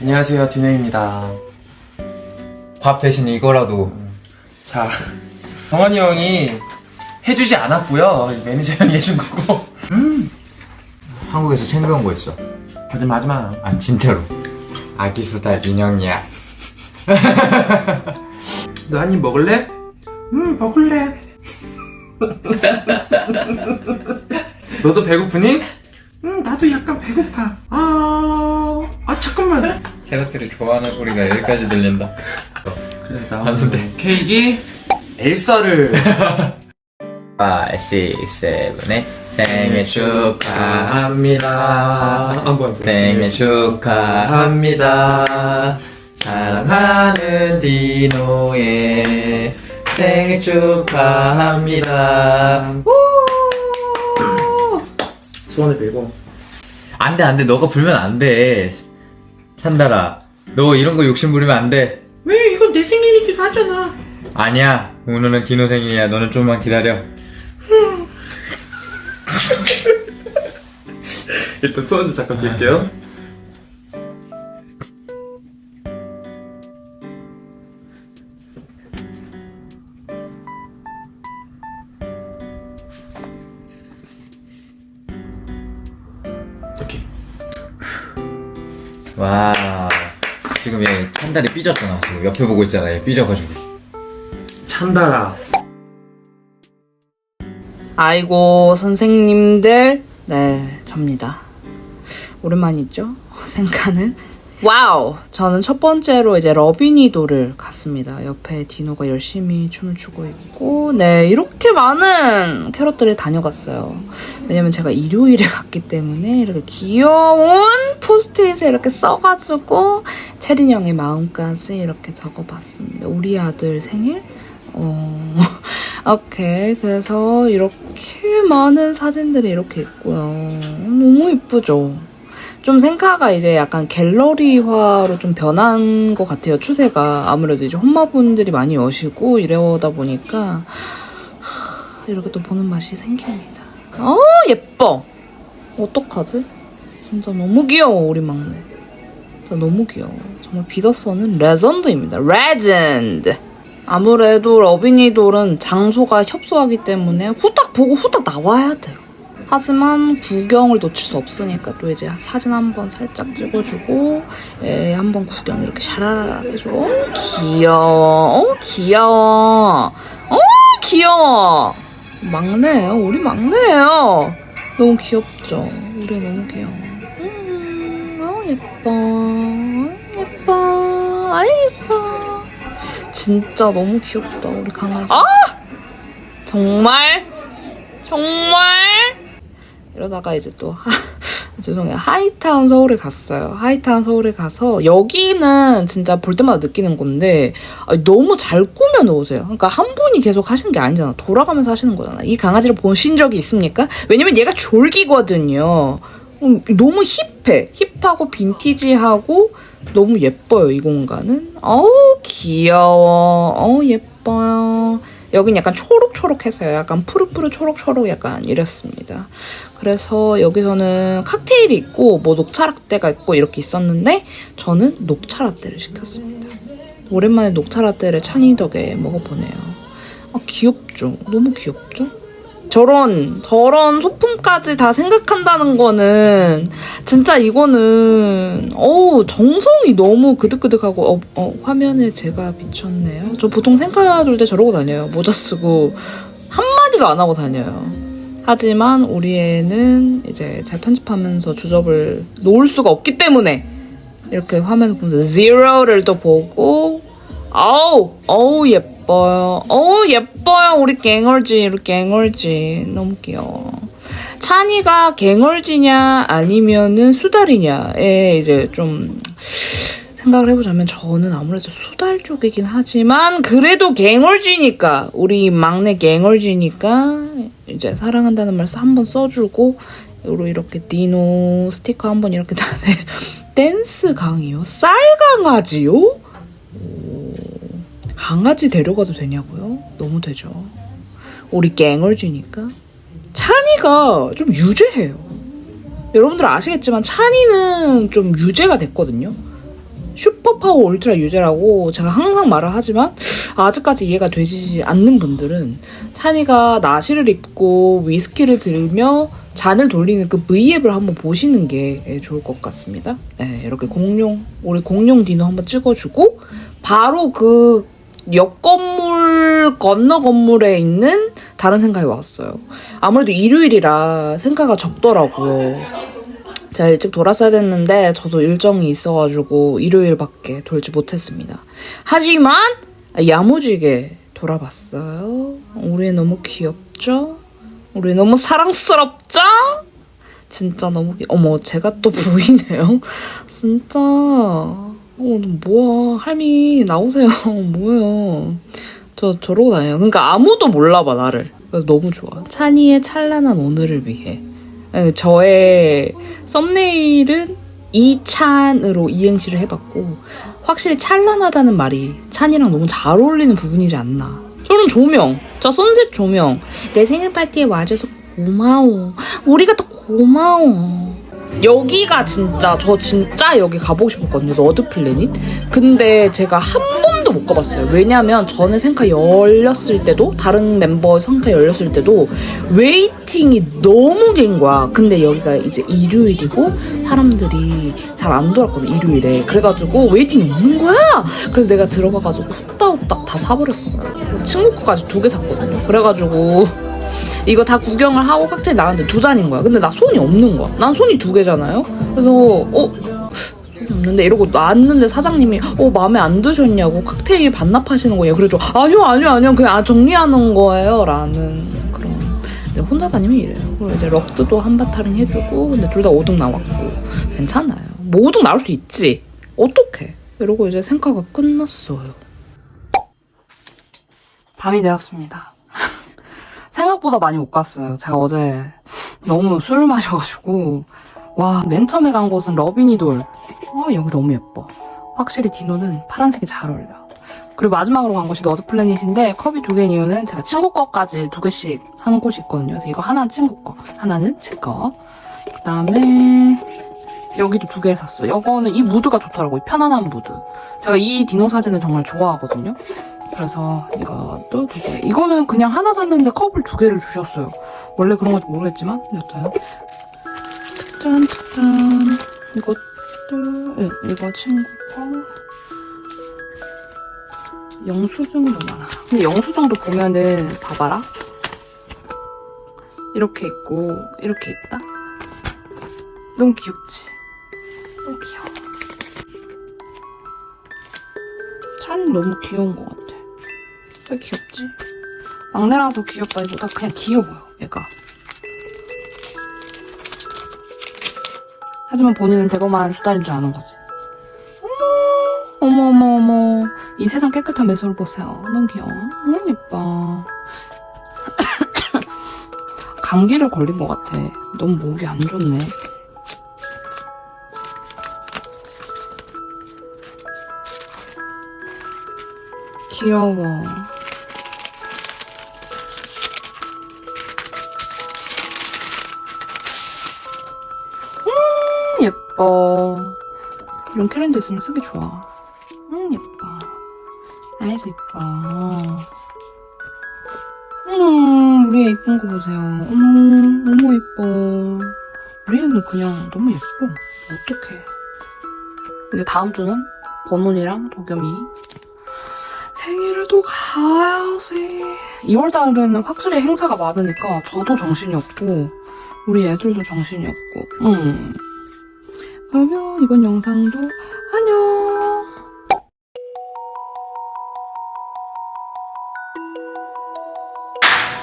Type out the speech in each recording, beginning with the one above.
안녕하세요, 디노입니다. 밥 대신 이거라도 자, 정환이 형이 해주지 않았고요. 이 매니저 형이 해준 거고. 한국에서 챙겨온 거 있어. 거짓말 하지 마. 아 진짜로. 아기 수달 민영이야. 너 한 입 먹을래? 음, 먹을래. 너도 배고프니? 음, 나도 약간 배고파. 아, 아, 잠깐만. 캐럿들이 좋아하는 소리가 여기까지 들린다. 그래, 맞는데. 케이크 엘사를 5, 6, 7, 8 생일 축하합니다. 아, 뭐야, 생일 축하합니다. 사랑하는 디노의 생일 축하합니다. 소원을 빌고. 안 돼, 안 돼. 너가 불면 안 돼. 찬달아. 너 이런 거 욕심 부리면 안 돼. 왜? 이건 내 생일이기도 하잖아. 아니야. 오늘은 디노 생일이야. 너는 좀만 기다려. 일단 소원 좀 잠깐 빌게요. 와. 지금 얘 찬달이 삐졌잖아. 지금 옆에 보고 있잖아. 얘 삐져가지고. 찬달아. 아이고 선생님들 네 접니다 오랜만이죠 생카는 와우 저는 첫 번째로 이제 러비니도를 갔습니다 옆에 디노가 열심히 춤을 추고 있고 네 이렇게 많은 캐럿들이 다녀갔어요 왜냐면 제가 일요일에 갔기 때문에 이렇게 귀여운 포스트잇에 이렇게 써가지고 체린 형의 마음까지 이렇게 적어봤습니다 우리 아들 생일 어, 오케이. 그래서 이렇게 많은 사진들이 이렇게 있고요. 너무 이쁘죠? 좀 생카가 이제 약간 갤러리화로 좀 변한 것 같아요, 추세가. 아무래도 이제 혼마분들이 많이 오시고 이러다 보니까, 하, 이렇게 또 보는 맛이 생깁니다. 어, 예뻐! 어떡하지? 진짜 너무 귀여워, 우리 막내. 진짜 너무 귀여워. 정말 비더서는 레전드입니다. 레전드! 아무래도 러비니돌은 장소가 협소하기 때문에 후딱 보고 후딱 나와야 돼요. 하지만 구경을 놓칠 수 없으니까 또 이제 사진 한번 살짝 찍어주고 예, 한번 구경 이렇게 샤라라 해주고 어, 귀여워. 어 귀여워. 어 귀여워. 막내예요 우리 막내예요. 너무 귀엽죠? 우리 너무 귀여워. 음, 어 예뻐. 예뻐. 아이 예뻐. 진짜 너무 귀엽다 우리 강아지. 아! 정말? 정말 이러다가 이제 또 하, 죄송해요. 하이타운 서울에 갔어요. 하이타운 서울에 가서 여기는 진짜 볼 때마다 느끼는 건데 아니, 너무 잘 꾸며 놓으세요. 그러니까 한 분이 계속 하시는 게 아니잖아. 돌아가면서 하시는 거잖아. 이 강아지를 보신 적이 있습니까? 왜냐면 얘가 졸기거든요. 음, 너무 힙해. 힙하고 빈티지하고 너무 예뻐요 이 공간은. 어우 귀여워. 어우 예뻐요. 여긴 약간 초록초록해서요. 약간 푸르푸르 초록초록 약간 이랬습니다 그래서 여기서는 칵테일이 있고 뭐 녹차 라떼가 있고 이렇게 있었는데 저는 녹차 라떼를 시켰습니다 오랜만에 녹차 라떼를 찬이 덕에 먹어보네요 아 귀엽죠 너무 귀엽죠 저런 저런 소품까지 다 생각한다는 거는 진짜 이거는 어우 정성이 너무 그득그득하고 어, 어, 화면에 제가 비쳤네요. 저 보통 돌때 저러고 다녀요. 모자 쓰고 한마디도 안 하고 다녀요. 하지만 우리 애는 이제 잘 편집하면서 주접을 놓을 수가 없기 때문에 이렇게 화면을 보면서 zero를 또 보고 아우 어우 예뻐요. 어우 예뻐요. 우리 갱얼지 우리 갱얼지. 너무 귀여워. 찬이가 갱얼지냐 아니면은 수달이냐에 이제 좀 생각을 해보자면 저는 아무래도 수달 쪽이긴 하지만 그래도 갱얼지니까 우리 막내 갱얼지니까 이제 사랑한다는 말씀 한번 써주고 요로 이렇게 디노 스티커 한번 이렇게 다네 댄스 강이요? 쌀 강아지요? 강아지 데려가도 되냐고요? 너무 되죠. 우리 갱얼쥐니까. 찬이가 좀 유재해요. 여러분들 아시겠지만 찬이는 좀 유재가 됐거든요. 슈퍼파워 울트라 유제라고 제가 항상 말을 하지만 아직까지 이해가 되지 않는 분들은 찬이가 나시를 입고 위스키를 들며 잔을 돌리는 그 V앱을 한번 보시는 게 예, 좋을 것 같습니다. 네, 이렇게 공룡, 우리 공룡 디노 한번 찍어주고 바로 그 옆 건물 건너 건물에 있는 다른 생각이 왔어요. 아무래도 일요일이라 생가가 적더라고요. 제가 일찍 돌았어야 됐는데 저도 일정이 있어가지고 일요일밖에 돌지 못했습니다. 하지만 야무지게 돌아봤어요. 우리 너무 귀엽죠? 우리 너무 사랑스럽죠? 진짜 너무 귀... 어머 제가 또 보이네요. 진짜 어 뭐야 할미 나오세요. 뭐예요? 저 저러고 다녀요. 그러니까 아무도 몰라봐 나를. 그래서 너무 좋아. 찬이의 찬란한 오늘을 위해. 네, 저의 썸네일은 이찬으로 이행시를 해봤고 확실히 찬란하다는 말이 찬이랑 너무 잘 어울리는 부분이지 않나. 저런 조명, 저 선셋 조명. 내 생일 파티에 와줘서 고마워. 우리가 더 고마워. 여기가 진짜 저 진짜 여기 가보고 싶었거든요. 너드 플래닛. 근데 제가 한 번도 못 가봤어요. 왜냐면 전에 생카 열렸을 때도 다른 멤버 생카 열렸을 때도 웨이팅이 너무 긴 거야. 근데 여기가 이제 일요일이고 사람들이 잘 안 돌았거든 일요일에. 그래가지고 웨이팅이 없는 거야. 그래서 내가 들어가가지고 후딱후딱 다 사버렸어요. 친구 거까지 두 개 샀거든요. 그래가지고 이거 다 구경을 하고 칵테일 나왔는데 두 잔인 거야. 근데 나 손이 없는 거야. 난 손이 두 개잖아요. 그래서 어 손이 없는데 이러고 놨는데 사장님이 어 마음에 안 드셨냐고 칵테일 반납하시는 거예요. 그래서 아니요 아니요 아니요 그냥 아, 정리하는 거예요 라는 그런. 근데 혼자 다니면 이래요. 그리고 이제 럭드도 한바타링 해주고 근데 둘 다 5등 나왔고 괜찮아요. 뭐 5등 나올 수 있지. 어떡해. 이러고 이제 생카가 끝났어요. 밤이 되었습니다. 생각보다 많이 못 갔어요. 제가 어제 너무 술을 마셔가지고 와 맨 처음에 간 곳은 러비니돌. 아 여기 너무 예뻐. 확실히 디노는 파란색이 잘 어울려. 그리고 마지막으로 간 곳이 너드 플래닛인데 컵이 두 개인 이유는 제가 친구 거까지 두 개씩 사는 곳이 있거든요. 그래서 이거 하나는 친구 거, 하나는 제 거. 그다음에 여기도 두 개 샀어요. 이거는 이 무드가 좋더라고요. 편안한 무드. 제가 이 디노 사진을 정말 좋아하거든요. 그래서 이것도 두 개. 이거는 그냥 하나 샀는데 컵을 두 개를 주셨어요. 원래 그런 건지 모르겠지만 여튼 특전 이것도 예, 이거 친구 거 영수증도 많아. 근데 영수증도 보면은 봐봐라. 이렇게 있고 이렇게 있다. 너무 귀엽지? 너무 귀여워. 찬 너무 귀여운 것 같아. 왜 귀엽지? 막내라서 귀엽다기보다 그냥 귀여워요, 얘가. 하지만 본인은 대범한 수달인 줄 아는 거지. 어머, 어머, 어머, 어머. 이 세상 깨끗한 매소를 보세요. 너무 귀여워. 너무 예뻐. 감기를 걸린 것 같아. 너무 목이 안 좋네. 귀여워. 예뻐. 이런 캐랜드 있으면 쓰기 좋아. 음, 예뻐. 아이고, 예뻐. 음, 우리 애 이쁜 거 보세요. 어머, 너무 예뻐. 우리 애는 그냥 너무 예뻐. 어떡해. 이제 다음 주는 버논이랑 도겸이 생일을 또 가야지. 2월달은 확실히 행사가 많으니까 저도 정신이 없고 우리 애들도 정신이 없고 음. 그러면 이번 영상도 안녕.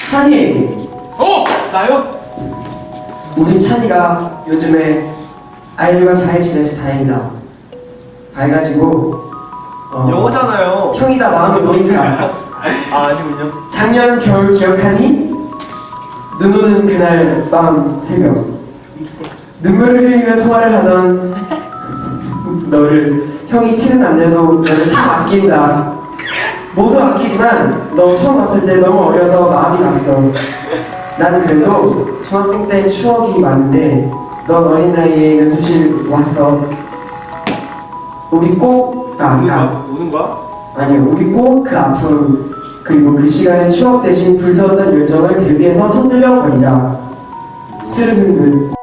찬이, 어 나요? 우리 찬이가 요즘에 아이들과 잘 지내서 다행이다. 밝아지고 어, 영어잖아요. 형이다 마음이 놓인다. 아 아니군요. 작년 겨울 기억하니? 눈 오는 그날 밤 새벽 눈물을 흘리며 통화를 하던 너를 형이 티는 안 내도 너를 참 아낀다. 모두 아끼지만 너 처음 봤을 때 너무 어려서 마음이 갔어. 난 그래도 중학생 때 추억이 많은데 넌 어린 나이에 연습실 와서 우리 꼭 아, 우는 아, 거야? 우는 거야? 아니요, 우리 꼭 그 아픔 그리고 그 시간의 추억 대신 불태웠던 열정을 대비해서 터뜨려 버리자. 쓰르는